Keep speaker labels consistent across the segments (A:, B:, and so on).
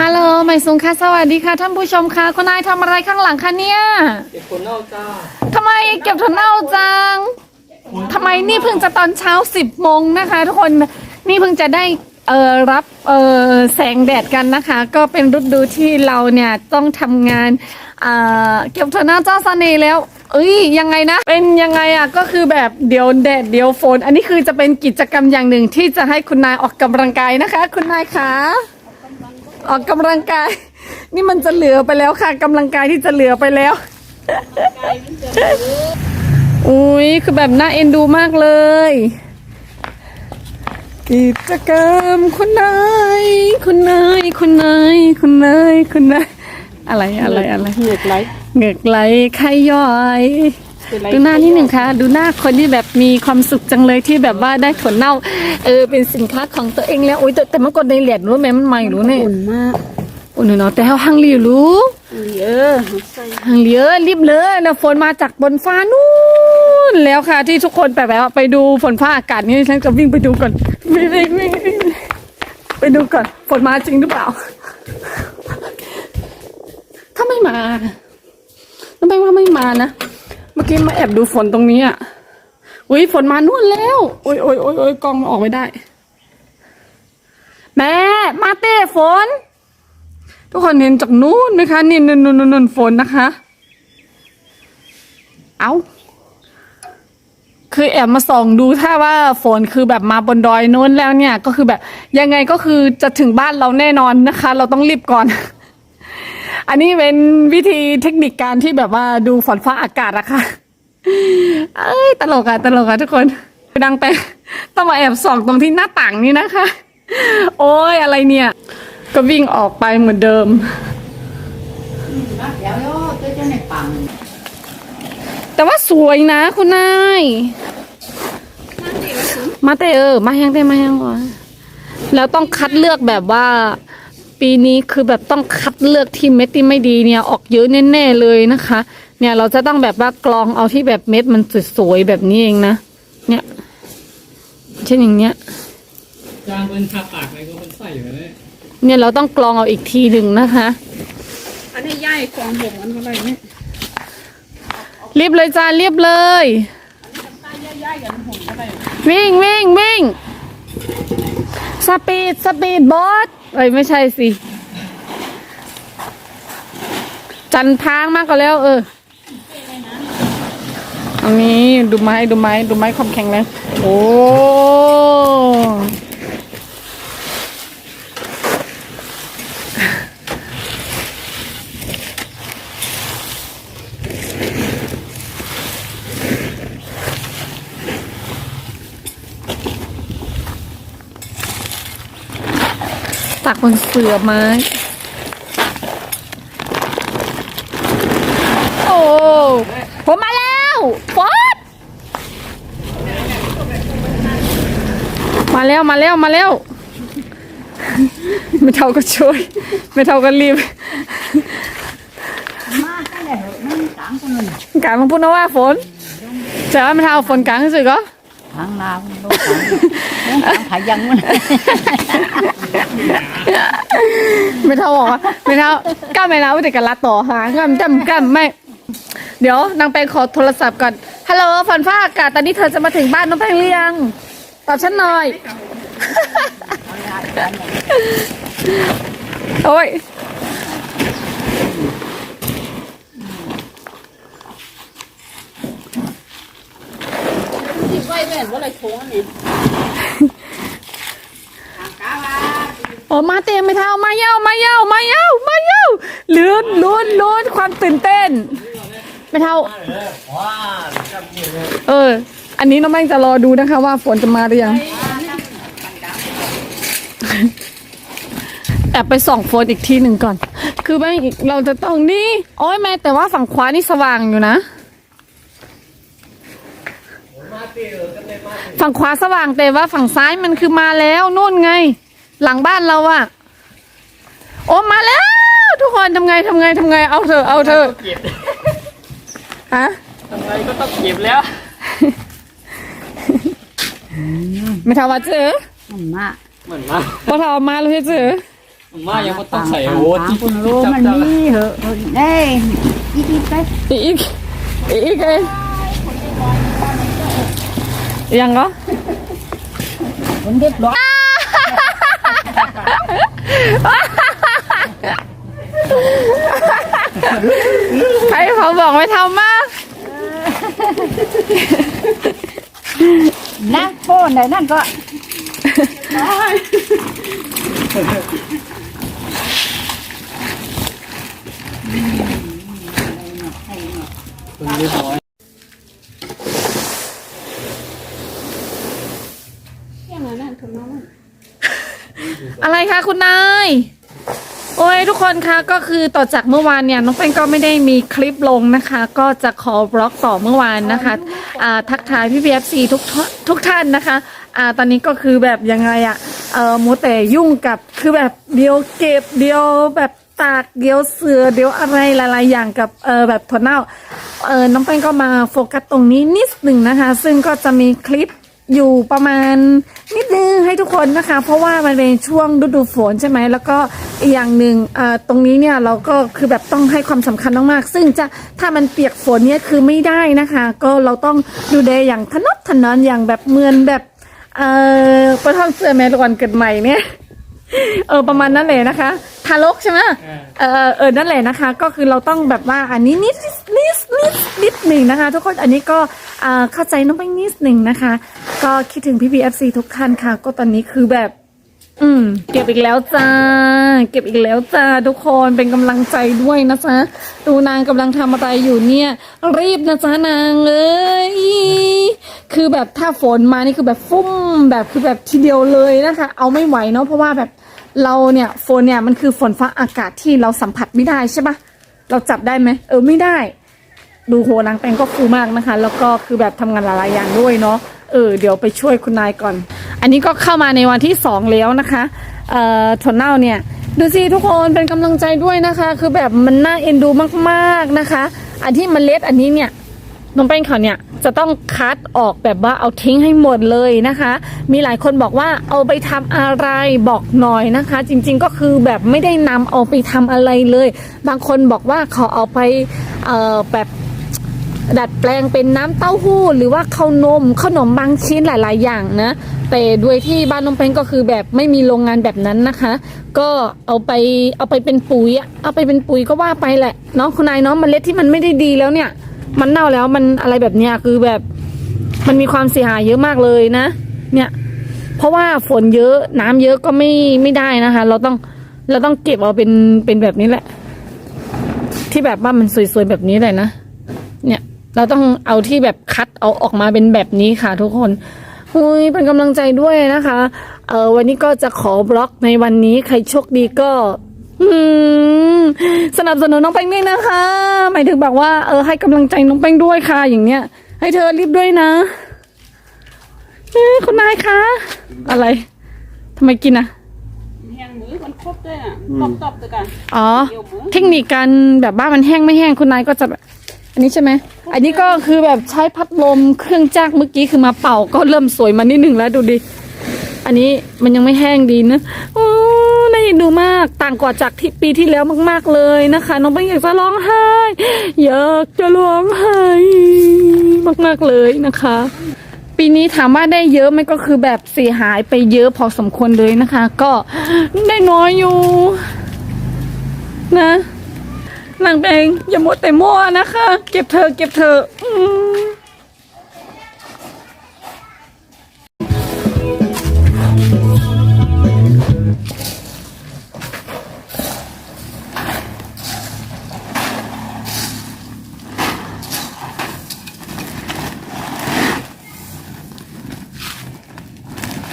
A: ฮัลโหลใหม่สุงค่ะ สวัสดีค่ะ ท่านผู้ชมค่ะ คุณนายทำอะไรข้างหลังคะเนี่ย
B: เด็กคนนอกจ้า
A: ทำไมเก็บถั่วเน่าจัง ทำไมนี่เพิ่งจะตอนเช้าสิบโมงนะคะ ทุกคน นี่เพิ่งจะได้เอ่อรับเอ่อแสงแดดกันนะคะ ก็เป็นฤดูที่เราเนี่ยต้องทำงานอ่าเก็บถั่วเน่าเจ้าเสน่ห์แล้ว เอ้ยยังไงนะ เป็นยังไงอะก็คือแบบเดี๋ยวแดดเดี๋ยวฝน อันนี้คือจะเป็นกิจกรรมอย่างหนึ่งที่จะให้คุณนายออกกำลังกายนะคะ คุณนายคะ ออกกำลังกาย นี่มันจะเหลือไปแล้วค่ะกำลังกายที่จะเหลือไปแล้ว อุ้ยคือแบบน่าเอ็นดูมากเลย กิจกรรมคุณนายคุณนายคุณนายคุณนายคุณนายอะไรอะไรอะไร
B: เหงือกไหล
A: เหงือกไหลไข้ย่อย
B: เป็นไร
A: ดูหน้านิดหนึ่งค่ะ ดูหน้าคนที่แบบมีความสุขจังเลยที่แบบว่าได้ถั่วเน่า เออเป็นสินค้าของตัวเองแล้วโอ้ยแต่แต่เมื่อก่อนในเหรียญรู้ไหมมันใหม่รู้เนี่ย
B: อุ่นมาก
A: อุ่นเนาะแต่เขาหังรีรู้
B: เยอะใส่
A: หังเลียรีบเลยนะฝนมาจากบนฟ้านู่นแล้วค่ะ ที่ทุกคนไปแบบว่าไปดูฝนฟ้าอากาศนี่ฉันจะวิ่งไปดูก่อนวิ่งวิ่งวิ่งวิ่งไปดูก่อนฝนมาจริงหรือเปล่า ถ้าไม่มาทำไมว่าไม่มานะเมื่อกี้มาแอบดูฝนตรงนี้อะอุ้ยฝนมานู่นแล้ว โอ้ยโอ้ยโอ้ยโอ้ยกล้องมันออกไม่ได้ แม่ มาเต้ฝน ทุกคนเห็นจากนู้นไหมคะ นี่นู่นนู่นนู่นนู่นฝนนะคะ เอาคือแอบมาส่องดูถ้าว่าฝนคือแบบมาบนดอยโน้นแล้วเนี่ย ก็คือแบบยังไงก็คือจะถึงบ้านเราแน่นอนนะคะ เราต้องรีบก่อน อันนี้เป็นวิธีเทคนิคการที่แบบว่าดูฝนฟ้าอากาศอะค่ะเอ้ยตลกอะตลกอะทุกคนดังไปต้องมาแอบส่องตรงที่หน้าต่างนี้นะคะ โอ้ยอะไรเนี่ย ก็วิ่งออกไปเหมือนเดิม แต่ว่าสวยนะคุณนายมาแต่เออ มาแห้งแต่มาแห้งก่อนแล้วต้องคัดเลือกแบบว่า ปีนี้คือแบบต้องคัดเลือกที่เม็ดที่ไม่ดีเนี่ยออกเยอะแน่ๆเลยนะคะ เนี่ยเราจะต้องแบบว่ากรองเอาที่แบบเม็ดมันสวยๆแบบนี้เองนะเนี่ยเช่นอย่างเนี้ย
C: จางเป็นทาปากอะไรก็มันใส่อยู่เลย
A: เนี่ยเราต้องกรองเอาอีกทีหนึ่งนะคะ
B: อันนี้ย่ายกองหงอันอะไรเนี่ย
A: รีบเลยจ้ารีบเลยวิ่งวิ่งวิ่งสปีดสปีดบอส เอ้ยไม่ใช่สิ จันพางมากก็แล้ว เอออันนี้ดูไม้ดูไม้ดูไม้ความแข็งแรงโอ้ ตักบนเสือไม้ โอ้ผมมาแล้วฟอสมาแล้วมาแล้วมาแล้วไม่เท่าก็ช่วย ไม่เท่าก็รีบ
B: มาตั้งแต่นั่งกลางคนนึง
A: กลางมันพูดนะว่าฝนแต่ว่าไม่เท่าฝนกลางที่สุดก็
B: ทางลาวลงกลางลงกลางผายังมัน
A: ไม่เท่าบอกว่าไม่เท่าก้าวไม่เท่าแต่กันละต่อหาก้ามจำก้ามไม่ เดี๋ยวนางแปงขอโทรศัพท์ก่อนฮัลโหลฝนฟ้าอากาศตอนนี้เธอจะมาถึงบ้านน้องแปงหรือยังตอบฉันหน่อย โอ้ย
B: ที่ไว้แม่ว่าอะไรโค้งนี่ทางกาว่า
A: โอ้มาเต็มไม่เท่ามาเย้ามาเย้ามาเย้ามาเย้าลุ้นลุ้นลุ้นความตื่นเต้น ไม่เท่า เออ อันนี้น้องแม่งจะรอดูนะคะว่าฝนจะมาหรือยังแอบไปส่องฝนอีกทีหนึ่งก่อน คือไม่งเราจะต้องนี่ โอ้ยแม่แต่ว่าฝั่งขวานี่สว่างอยู่นะ ฝั่งขวาสว่างแต่ว่าฝั่งซ้ายมันคือมาแล้วนู่นไง หลังบ้านเราอะโอ้มาแล้ว ทุกคนทำไงทำไงทำไงเอาเถอะเอาเถอะ
C: เก็บ
A: ฮะ
C: ทำไมก็ต้องเก็บแล้ว
A: ไม่ทำมาเจอ
B: มันมาก
C: เหมือนมาก
A: พอทำมาเลยเจอ
C: มายังก็ต้องใส่
B: ทาง
C: โอ้
B: ทาง
C: ที่
B: คุณรู้มันนี่เหอะเอ้ยอีกอีกไป
A: อีกอีกอีกเอง ยังเหรอ
B: คนเรียบร้อย
A: ใครเขาบอกไม่ทำมาก
B: นะโป้ไหนนั่นก็
C: คนเรียบร้อย
A: อะไร คะคุณนาย โอ้ยทุกคนคะก็คือต่อจากเมื่อวานเนี่ยน้องแป้งก็ไม่ได้มีคลิปลงนะคะ ก็จะขอบล็อกต่อเมื่อวานนะคะอ่าทักทายพี่พีเอฟซีทุกทุกท่านนะคะอ่าตอนนี้ก็คือแบบยังไงอะเออมัวแต่ยุ่งกับคือแบบเดียวเก็บเดียวแบบตากเดียวเสือเดียวอะไรหลาย ๆ อย่างกับเออแบบถั่วเน่าเออน้องแป้งก็มาโฟกัสตรงนี้นิดหนึ่งนะคะ ซึ่งก็จะมีคลิป อยู่ประมาณนิดนึงให้ทุกคนนะคะ เพราะว่ามันเป็นช่วงฤดูฝนใช่ไหมแล้วก็อีกอย่างหนึ่งเอ่อตรงนี้เนี่ยเราก็คือแบบต้องให้ความสำคัญมากๆซึ่งจะถ้ามันเปียกฝนเนี่ยคือไม่ได้นะคะ ก็เราต้องดูแลอย่างทนุถนอมอย่างแบบเมือนแบบเอ่อประท่องเสื้อแม่ก่อนเกิดใหม่เนี่ยเออประมาณนั้นเลยนะคะ ทารกใช่ไหมเออเออนั่นแหละนะคะ ก็คือเราต้องแบบว่าอันนี้นิดนิดนิดนิด หนึ่งนะคะ ทุกคนอันนี้ก็เข้าใจน้องไปนิดหนึ่งนะคะ ก็คิดถึงพี่พีเอฟซีทุกท่านค่ะ ก็ตอนนี้คือแบบ อืม เก็บอีกแล้วจ้า เก็บอีกแล้วจ้าทุกคนเป็นกำลังใจด้วยนะจ๊ะดูนางกำลังทำอะไรอยู่เนี่ย รีบนะจ๊ะนางเอ้ยคือแบบถ้าฝนมานี่คือแบบฟุ้มแบบคือแบบทีเดียวเลยนะคะ เอาไม่ไหวเนาะเพราะว่าแบบเราเนี่ยฝนเนี่ยมันคือฝนฟ้าอากาศที่เราสัมผัสไม่ได้ใช่ปะเราจับได้ไหมเออไม่ได้ ดูโหนางแปงก็ฟูมากนะคะ แล้วก็คือแบบทำงานหลายๆอย่างด้วยเนาะเออเดี๋ยวไปช่วยคุณนายก่อน อันนี้ก็เข้ามาในวันที่สองแล้วนะคะเอ่อถั่วเน่าเนี่ยดูสิทุกคนเป็นกำลังใจด้วยนะคะ คือแบบมันน่าเอ็นดูมากๆนะคะ อันที่มันเล็ดอันนี้เนี่ยน้องแป้งเขาเนี่ยจะต้องคัดออกแบบว่าเอาทิ้งให้หมดเลยนะคะ มีหลายคนบอกว่าเอาไปทำอะไรบอกหน่อยนะคะ จริงๆก็คือแบบไม่ได้นำเอาไปทำอะไรเลย บางคนบอกว่าเขาเอาไปเอ่อแบบ ดัดแปลงเป็นน้ำเต้าหู้ หรือว่าข้าวนมขนมบางชิ้นหลาย ๆ อย่างนะ แต่ด้วยที่บ้านน้องเพงก็คือแบบไม่มีโรงงานแบบนั้นนะคะ ก็เอาไปเอาไปเป็นปุ๋ยอะเอาไปเป็นปุ๋ยก็ว่าไปแหละเนาะคุณนายเนาะเมล็ดที่มันไม่ได้ดีแล้วเนี่ย มันเน่าแล้วมันอะไรแบบเนี้ยคือแบบมันมีความเสียหายเยอะมากเลยนะ เนี่ย เพราะว่าฝนเยอะน้ำเยอะก็ไม่ไม่ได้นะคะ เราต้องเราต้องเก็บเอาเป็นเป็นแบบนี้แหละ ที่แบบว่ามันสวยๆแบบนี้เลยนะ เนี่ยเราต้องเอาที่แบบคัดเอาออกมาเป็นแบบนี้ค่ะทุกคนหุยเป็นกำลังใจด้วยนะคะ เออวันนี้ก็จะขอบล็อกในวันนี้ใครโชคดีก็อืมสนับสนุนน้องแป้งด้วยนะคะ หมายถึงแบบว่าเออให้กำลังใจน้องแป้งด้วยค่ะ อย่างเนี้ย ให้เธอรีบด้วยนะเอ้ยคุณนายคะ อะไรทำไมกินอะ
D: แห้งมือมันครบด้วยอะครบตอบตัวกัน
A: อ๋อ
D: เดี๋ยวมือ
A: เทคนิคการแบบว่ามันแห้งไม่แห้งคุณนายก็จะแบบอันนี้ใช่ไหม อันนี้ก็คือแบบใช้พัดลมเครื่องจักรเมื่อกี้คือมาเป่าก็เริ่มสวยมานิดหนึ่งแล้วดูดิ อันนี้มันยังไม่แห้งดีนะโอ้น่าเห็นดูมากต่างกว่าจากที่ปีที่แล้วมาก ๆเลยนะคะ น้องเป็นอยากจะร้องไห้อยากจะร้องไห้มากๆเลยนะคะ ปีนี้ถามว่าได้เยอะไหมก็คือแบบเสียหายไปเยอะพอสมควรเลยนะคะ ก็ได้น้อยอยู่ นะ นางแบงอย่ามัวแต่มั่วนะคะ เก็บเธอเก็บเธอะอืม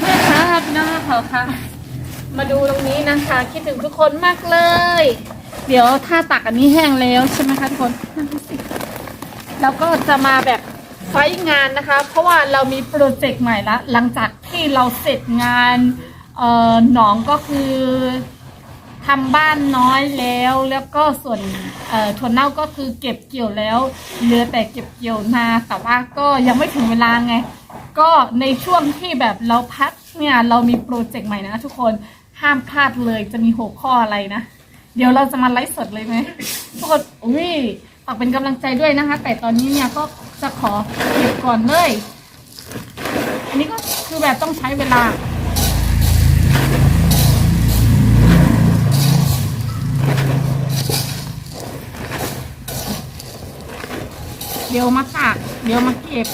A: แม่คะพี่น้องเขาค่ะ มาดูตรงนี้นะคะ คิดถึงทุกคนมากเลย เดี๋ยวถ้าตักอันนี้แห้งแล้วใช่ไหมคะทุกคนแล้วก็จะมาแบบไฟงานนะคะ เพราะว่าเรามีโปรเจกต์ใหม่ละหลังจากที่เราเสร็จงานเอ่อหนองก็คือทำบ้านน้อยแล้ว แล้วก็ส่วนเอ่อถั่วเน่าก็คือเก็บเกี่ยวแล้วเหลือแต่เก็บเกี่ยวนาแต่ว่าก็ยังไม่ถึงเวลาไง ก็ในช่วงที่แบบเราพักเนี่ยเรามีโปรเจกต์ใหม่นะทุกคนห้ามพลาดเลยจะมีหัวข้ออะไรนะ เดี๋ยวเราจะมาไลฟ์สดเลยไหมทุกคนอุ้ยฝากเป็นกำลังใจด้วยนะคะ แต่ตอนนี้เนี่ยก็จะขอเก็บก่อนเลย อันนี้ก็คือแบบต้องใช้เวลาเดี๋ยวมาตากเดี๋ยวมาเก็บ